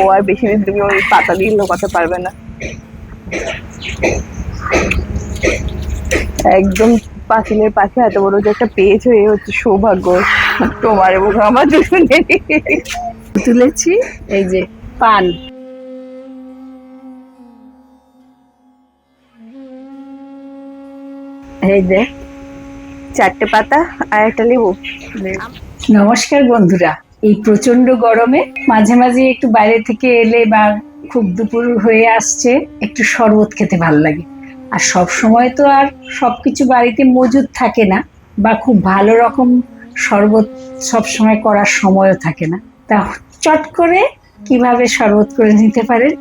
ও আর বেশি দিন তুমি ওই পাতা দিয়ে লোকাতে পারবে না। একদম পাঁচিলের পাশে এত বড় যে একটা পেয়েছ এ হচ্ছে সৌভাগ্য। তোমার এবং আমার দুজনে তুলেছি এই যে পান। এই যে চারটে পাতা আর একটা লেবু। নমস্কার বন্ধুরা। এই প্রচণ্ড গরমে মাঝে মাঝে একটু বাইরে থেকে এলে বা খুব দুপুর হয়ে আসছে, একটু শরবত খেতে ভালো লাগে। আর সব সময় তো আর সব কিছু বাড়িতে মজুদ থাকে না বা খুব ভালো রকম শরবত সব সময় করার সময়ও থাকে না। তা চট করে কীভাবে শরবত করে নিতে পারেন,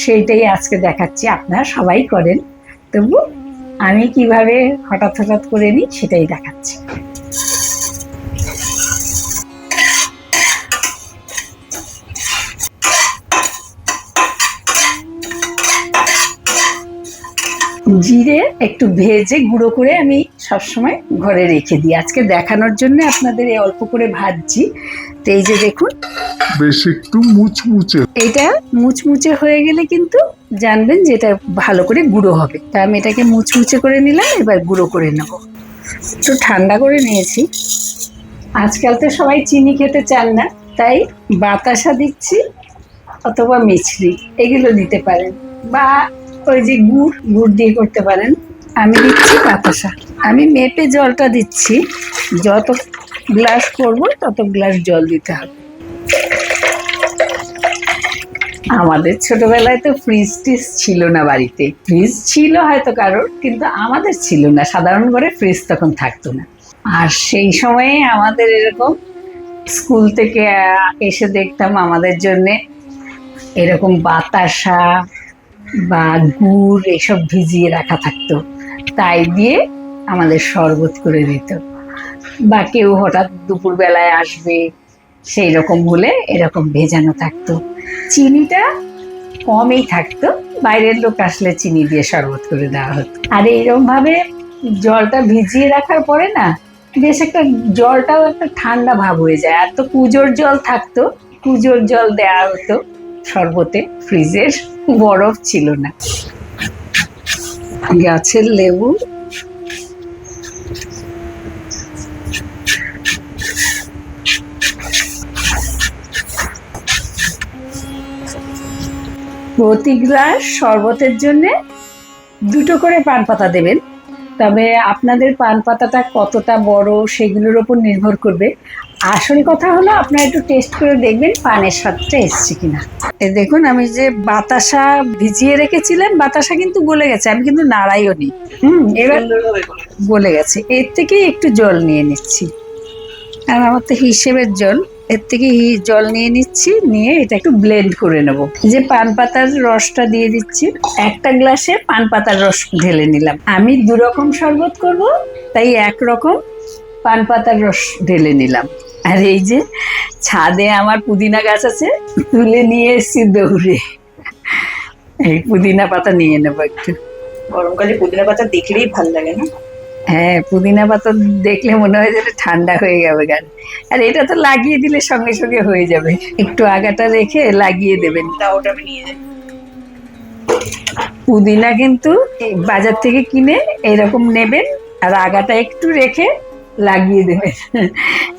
সেইটাই আজকে দেখাচ্ছি। আপনারা সবাই করেন, তবু আমি কীভাবে হঠাৎ হঠাৎ করে নিই সেটাই দেখাচ্ছি। জিরে একটু ভেজে গুঁড়ো করে আমি সবসময় ঘরে রেখে দিই। আজকে দেখানোর জন্য আপনাদের এই অল্প করে ভাজছি। তো এই যে দেখুন। বেশ একটু মুচমুচে। এটা মুচমুচে হয়ে গেলে কিন্তু জানবেন যে এটা ভালো করে গুঁড়ো হবে। তা আমি এটাকে মুচমুচে করে নিলাম এবার গুঁড়ো করে নেব। একটু ঠান্ডা করে নিয়েছি। আজকাল তো সবাই চিনি খেতে চান না তাই বাতাসা দিচ্ছি অথবা মিছরি এগুলো দিতে পারেন। বা ওই যে গুড় গুড় দিয়ে করতে পারেন। আমি দিচ্ছি বাতাসা আমি মেপে জলটা দিচ্ছি। যত গ্লাস করব, তত গ্লাস জল দিতে হবে। আমাদের ছোটবেলায় তো ফ্রিজ টিজ ছিল না বাড়িতে। ফ্রিজ ছিল হয়তো কারোর, কিন্তু আমাদের ছিল না। সাধারণ ঘরে ফ্রিজ তখন থাকতো না। আর সেই সময়ে আমাদের এরকম স্কুল থেকে এসে দেখতাম আমাদের জন্যে এরকম বাতাসা বা গুড় এসব ভিজিয়ে রাখা থাকতো, তাই দিয়ে আমাদের শরবত করে দিত। বা কেউ হঠাৎ দুপুরবেলায় আসবে, সেই রকম হলে এরকম ভেজানো থাকতো। চিনিটা কমই থাকতো, বাইরের লোক আসলে চিনি দিয়ে শরবত করে দেওয়া হতো। আর এইরকম ভাবে জলটা ভিজিয়ে রাখার পরে না, বেশ একটা জলটাও একটা ঠান্ডা ভাব হয়ে যায়। আর তো কুজোর জল থাকতো কুজোর জল দেওয়া হতো শরবতে, ফ্রিজের। বরফ ছিল না। গাছের লেবু। প্রতি গ্লাস শরবতের জন্য দুটো করে পান পাতা দেবেন। তবে আপনাদের পান পাতাটা কতটা বড় সেগুলোর ওপর নির্ভর করবে। আসল কথা হলো আপনারা একটু টেস্ট করে দেখবেন পানের স্বাদটা এসছে কিনা। দেখুন, আমি যে বাতাসা ভিজিয়ে রেখেছিলাম বাতাসা কিন্তু গলে গেছে, আমি কিন্তু নাড়াইও নি। হুম, এবার গলে গেছে। এর থেকে একটু জল নিয়ে নিচ্ছি। আর আমার তো হিসেবের জল, এর থেকে জল নিয়ে নিচ্ছি, নিয়ে এটা একটু ব্লেন্ড করে নেব। যে পান পাতার রসটা দিয়ে দিচ্ছি, একটা গ্লাসে পান পাতার রস ঢেলে নিলাম। আমি দু রকম শরবত করব, তাই এক রকম পান পাতার রস ঢেলে নিলাম। আর এই যে ছাদে আমার পুদিনা গাছ আছে তুলে নিয়ে এসেছি দৌড়ে। এই পুদিনা পাতা নিয়ে নেব একটু। গরমকালে পুদিনা পাতা দেখলেই ভালো লাগে না? হ্যাঁ পুদিনা পাতা দেখলে মনে হয় যে ঠান্ডা হয়ে যাবে গান। আর এটা তো লাগিয়ে দিলে সঙ্গে সঙ্গে হয়ে যাবে। একটু আগাটা রেখে লাগিয়ে দেবেন। তা ওটা আমি নিয়ে যাই। পুদিনা কিন্তু বাজার থেকে কিনে এরকম নেবেন। আর আগাটা একটু রেখে লাগিয়ে দেবেন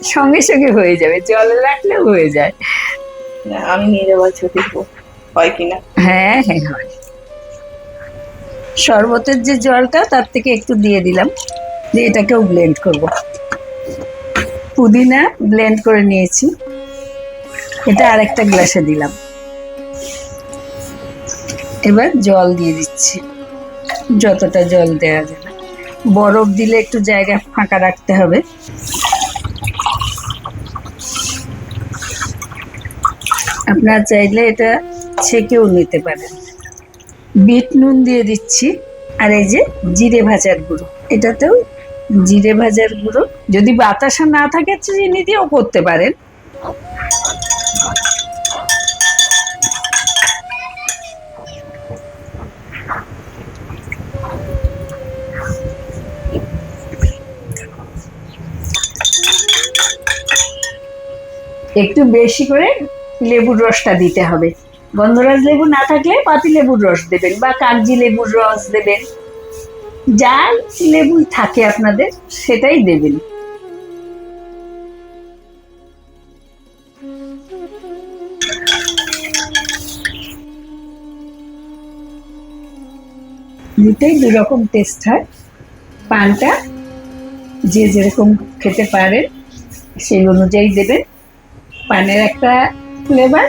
সঙ্গে সঙ্গে হয়ে যাবে জলে রাখলেও হয়ে যায়। আমি নিয়ে যাব আজকে দেখব হয় কিনা হ্যাঁ হ্যাঁ হয়। শরবতের যে জলটা তার থেকে একটু দিয়ে দিলাম। দিয়ে এটাকেও ব্লেন্ড করব। পুদিনা ব্লেন্ড করে নিয়েছি। এটা আরেকটা গ্লাসে দিলাম। এবার জল দিয়ে দিচ্ছি। যতটা জল দেওয়া যাবে বরফ দিলে একটু জায়গা ফাঁকা রাখতে হবে। আপনার চাইলে এটা ছেঁকেও নিতে পারেন। বিট নুন দিয়ে দিচ্ছি, আর এই যে জিরে ভাজার গুঁড়ো। এটাতেও জিরে ভাজার গুঁড়ো। যদি বাতাসা না থাকে, চিনি দিয়েও করতে পারেন। একটু বেশি করে লেবুর রসটা দিতে হবে। গন্ধরাজ লেবু না থাকলে পাতি লেবুর রস দেবেন বা কাগজি লেবুর রস দেবেন। যা লেবু থাকে আপনাদের, সেটাই দেবেন। দুটোই দু রকম টেস্ট হয়। পানটা যে যেরকম খেতে পারেন, সেই অনুযায়ী দেবেন। পানের একটা ফ্লেভার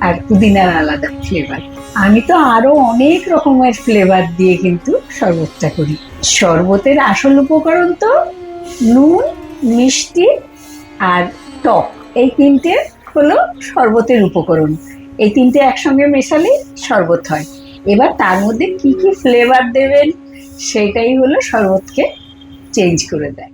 আর পুদিনার আলাদা ফ্লেভার আমি তো আরও অনেক রকমের ফ্লেভার দিয়ে কিন্তু শরবতটা করি। শরবতের আসল উপকরণ তো নুন, মিষ্টি আর টক। এই তিনটে হলো শরবতের উপকরণ। এই তিনটে একসঙ্গে মেশালে শরবত হয়। এবার তার মধ্যে কি কি ফ্লেভার দেবেন, সেটাই হলো শরবতকে চেঞ্জ করে দেয়।